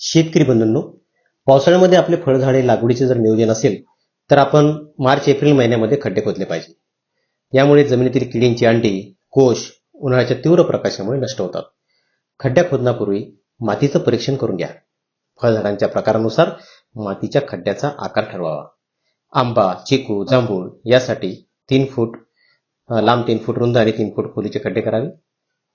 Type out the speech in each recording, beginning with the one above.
शेतकरी बंधूंनो पावसाळ्यामध्ये आपले फळझाडे लागवडीचे जर नियोजन असेल तर आपण मार्च एप्रिल महिन्यामध्ये खड्डे खोदले पाहिजे. यामुळे जमिनीतील किडींची अंडी कोश उन्हाळ्याच्या तीव्र प्रकाशामुळे नष्ट होतात. खड्ड्या खोदण्यापूर्वी मातीचं परीक्षण करून घ्या. फळझाडांच्या प्रकारानुसार मातीच्या खड्ड्याचा आकार ठरवावा. आंबा चिकू जांभूळ यासाठी तीन फूट लांब तीन फूट रुंद आणि तीन फूट खोलीचे खड्डे करावे.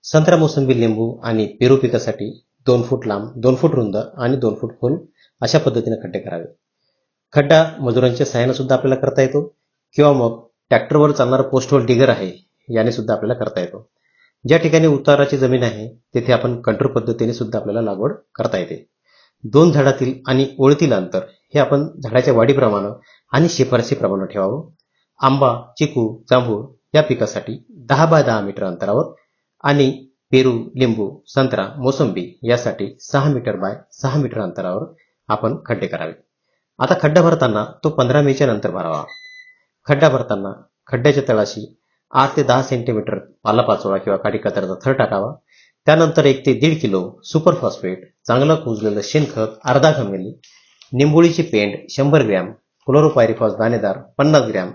संत्रा मोसंबी लिंबू आणि पेरू पिकासाठी दोन फूट लांब दोन फूट रुंद आणि दोन फूट खोल अशा पद्धतीने खड्डे करावे. खड्डा मजुरांच्या सहाय्याने सुद्धा आपल्याला करता येतो किंवा मग ट्रॅक्टरवर चालणारा पोस्ट होल डिगर आहे याने सुद्धा आपल्याला करता येतो. ज्या ठिकाणी उताराची जमीन आहे तेथे आपण कंट्रोल पद्धतीने सुद्धा आपल्याला लागवड करता येते. दोन झाडातील आणि ओळीतील अंतर हे आपण झाडाच्या वाढीप्रमाणे आणि शिफारसीप्रमाणे ठेवावं. आंबा चिकू जांभूळ या पिकासाठी दहा बाय दहा मीटर अंतरावर आणि पेरू लिंबू संत्रा मोसंबी यासाठी सहा मीटर बाय सहा मीटर अंतरावर आपण खड्डे करावे. आता खड्डा भरताना तो पंधरा मेच्या नंतर भरावा. खड्डा भरताना खड्ड्याच्या तळाशी आठ ते दहा सेंटीमीटर पालापाचोळा किंवा काडी कचऱ्याचा थर टाकावा. त्यानंतर एक ते दीड किलो सुपर फॉस्फेट चांगलं कुजलेलं शेणखत अर्धा घमेली निंबोळीची पेंड शंभर ग्रॅम क्लोरोपायरिफॉस दाणेदार पन्नास ग्रॅम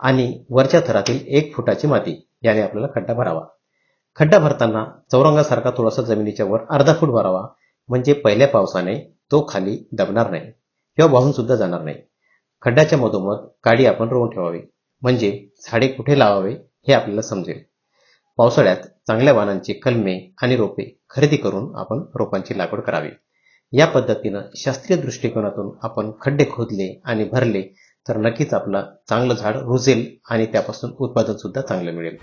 आणि वरच्या थरातील एक फुटाची माती याने आपल्याला खड्डा भरावा. खड्डा भरताना चौरंगासारखा थोडासा जमिनीच्या वर अर्धा फूट भरावा. म्हणजे पहिल्या पावसाने तो खाली दबणार नाही किंवा वाहून सुद्धा जाणार नाही. खड्ड्याच्या मधोमध काडी आपण रोवून ठेवावी. म्हणजे झाडे कुठे लावावे हे आपल्याला समजेल. पावसाळ्यात चांगल्या वाहनांची कलमे आणि रोपे खरेदी करून आपण रोपांची लागवड करावी. या पद्धतीनं शास्त्रीय दृष्टिकोनातून आपण खड्डे खोदले आणि भरले तर नक्कीच आपलं चांगलं झाड रुजेल आणि त्यापासून उत्पादन सुद्धा चांगलं मिळेल.